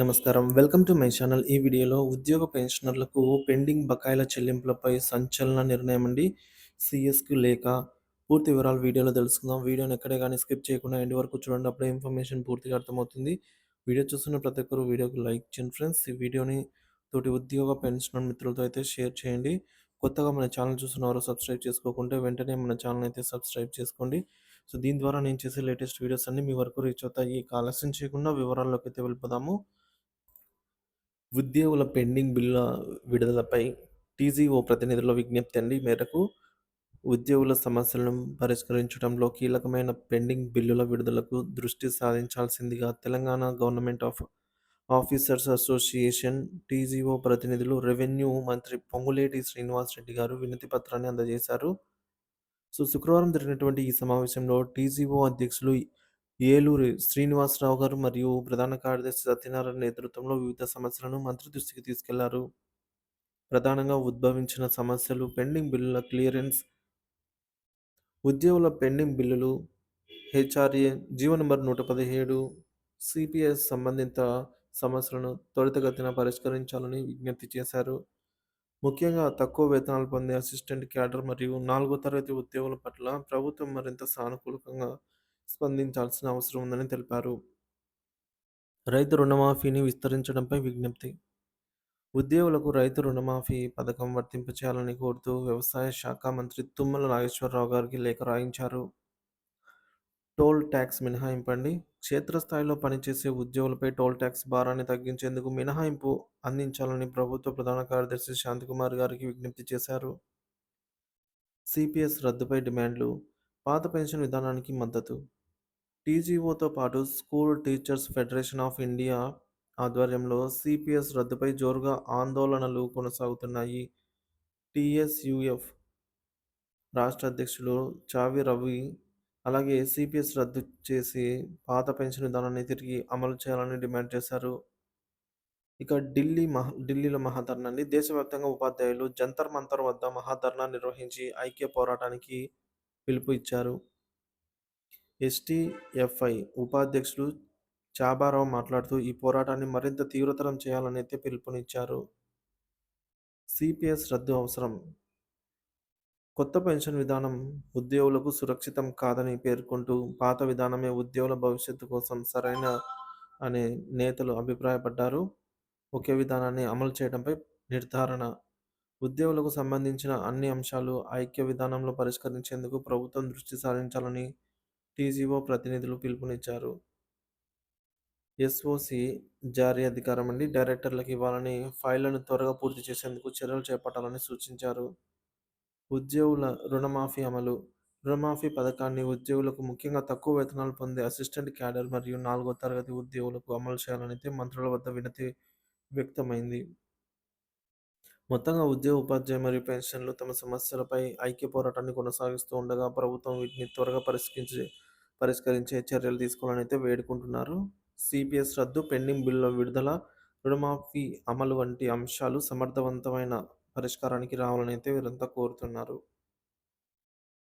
నమస్కారం. Welcome to my channel. ఈ వీడియోలో ఉద్యోగ పెన్షనర్లకు పెండింగ్ బకాయిల చెల్లింపులపై సంచలన నిర్ణయం అండి సిఎస్కు లేక పూర్తి వివరాలు వీడియోలో తెలుసుకుందాం. వీడియోని ఎక్కడే కానీ స్కిప్ చేయకుండా ఎండ్ వరకు చూడండి. అప్పుడే ఇన్ఫర్మేషన్ పూర్తిగా అర్థమవుతుంది. వీడియో చూస్తున్న ప్రతి ఒక్కరు వీడియోకి లైక్ చేయండి ఫ్రెండ్స్. ఈ వీడియోని తోటి ఉద్యోగ పెన్షనర్ మిత్రులతో అయితే షేర్ చేయండి. కొత్తగా మన ఛానల్ చూస్తున్నవారు సబ్స్క్రైబ్ చేసుకోకుంటే వెంటనే మన ఛానల్ అయితే సబ్స్క్రైబ్ చేసుకోండి. సో, దీని ద్వారా నేను చేసే లేటెస్ట్ వీడియోస్ అన్నీ మీ వరకు రీచ్ అవుతాయి. ఈ ఆలస్యం చేయకుండా వివరాల్లోకి అయితే వెళ్ళిపోదాము. ఉద్యోగుల పెండింగ్ బిల్లుల విడుదలపై టీజీఓ ప్రతినిధుల విజ్ఞప్తి అండి ఈ మేరకు ఉద్యోగుల సమస్యలను పరిష్కరించడంలో కీలకమైన పెండింగ్ బిల్లుల విడుదలకు దృష్టి సాధించాల్సిందిగా Telangana government of officers association TGO ప్రతినిధులు రెవెన్యూ మంత్రి పొంగులేటి శ్రీనివాస్ రెడ్డి గారు వినతి పత్రాన్ని అందజేశారు. సో, శుక్రవారం జరిగినటువంటి ఈ సమావేశంలో టీజీఓ అధ్యక్షులు ఏలూరు శ్రీనివాసరావు గారు మరియు ప్రధాన కార్యదర్శి సత్యనారాయణ నేతృత్వంలో వివిధ సమస్యలను మంత్రి దృష్టికి తీసుకెళ్ళారు. ప్రధానంగా ఉద్భవించిన సమస్యలు పెండింగ్ బిల్లుల క్లియరెన్స్, ఉద్యోగుల పెండింగ్ బిల్లులు, హెచ్ఆర్ఏ జీవో నంబర్ నూట పదిహేడు, సిపిఎస్ సంబంధిత సమస్యలను త్వరితగతిన పరిష్కరించాలని విజ్ఞప్తి చేశారు. ముఖ్యంగా తక్కువ వేతనాలు పొందే అసిస్టెంట్ క్యాడర్ మరియు నాలుగో తరగతి ఉద్యోగుల పట్ల ప్రభుత్వం మరింత సానుకూలంగా స్పందించాల్సిన అవసరం ఉందని తెలిపారు. రైతు రుణమాఫీని విస్తరించడంపై విజ్ఞప్తి. ఉద్యోగులకు రైతు రుణమాఫీ పథకం వర్తింపచేయాలని కోరుతూ వ్యవసాయ శాఖ మంత్రి తుమ్మల నాగేశ్వరరావు గారికి లేఖ రాయించారు. టోల్ టాక్స్ మినహాయింపండి. క్షేత్రస్థాయిలో పనిచేసే ఉద్యోగులపై టోల్ టాక్స్ భారాన్ని తగ్గించేందుకు మినహాయింపు అందించాలని ప్రభుత్వ ప్రధాన కార్యదర్శి శాంతికుమార్ గారికి విజ్ఞప్తి చేశారు. సీపీఎస్ రద్దుపై డిమాండ్లు, పాత పెన్షన్ విధానానికి మద్దతు. టీజీఓతో పాటు school teachers federation of India ఆధ్వర్యంలో సీపీఎస్ రద్దుపై జోరుగా ఆందోళనలు కొనసాగుతున్నాయి. టిఎస్యుఎఫ్ రాష్ట్ర అధ్యక్షులు చావి రవి అలాగే సీపీఎస్ రద్దు చేసి పాత పెన్షన్ విధానాన్ని తిరిగి అమలు చేయాలని డిమాండ్ చేశారు. ఇక ఢిల్లీ మహా ఢిల్లీలో మహాధర్నాన్ని దేశవ్యాప్తంగా ఉపాధ్యాయులు జంతర్ మంతర్ వద్ద మహాధర్నా నిర్వహించి ఐక్య పోరాటానికి పిలుపు ఇచ్చారు. ఎస్టీఎఫ్ఐ ఉపాధ్యక్షులు చాబారావు మాట్లాడుతూ ఈ పోరాటాన్ని మరింత తీవ్రతరం చేయాలని అయితే పిలుపునిచ్చారు. సీపీఎస్ రద్దు అవసరం. కొత్త పెన్షన్ విధానం ఉద్యోగులకు సురక్షితం కాదని పేర్కొంటూ పాత విధానమే ఉద్యోగుల భవిష్యత్తు కోసం సరైన అనే నేతలు అభిప్రాయపడ్డారు. ఒకే విధానాన్ని అమలు చేయడంపై నిర్ధారణ. ఉద్యోగులకు సంబంధించిన అన్ని అంశాలు ఐక్య విధానంలో పరిష్కరించేందుకు ప్రభుత్వం దృష్టి సారించాలని టీజీఓ ప్రతినిధులు పిలుపునిచ్చారు. ఎస్ఓసి జారీ అధికారం అండి. డైరెక్టర్లకు ఇవ్వాలని, ఫైళ్ళను త్వరగా పూర్తి చేసేందుకు చర్యలు చేపట్టాలని సూచించారు. ఉద్యోగుల రుణమాఫీ అమలు. రుణమాఫీ పథకాన్ని ఉద్యోగులకు ముఖ్యంగా తక్కువ వేతనాలు పొందే అసిస్టెంట్ క్యాడర్ మరియు నాలుగో తరగతి ఉద్యోగులకు అమలు చేయాలనైతే మంత్రుల వద్ద వినతి వ్యక్తమైంది. మొత్తంగా ఉద్యోగ, ఉపాధ్యాయ మరియు పెన్షన్లు తమ సమస్యలపై ఐక్య పోరాటాన్ని కొనసాగిస్తూ ఉండగా ప్రభుత్వం వీటిని త్వరగా పరిష్కరించి పరిష్కరించే చర్యలు తీసుకోవాలని అయితే వేడుకుంటున్నారు. సీపీఎస్ రద్దు, పెండింగ్ బిల్లుల విడుదల, రుణమాఫీ అమలు వంటి అంశాలు సమర్థవంతమైన పరిష్కారానికి రావాలని అయితే వీరంతా కోరుతున్నారు.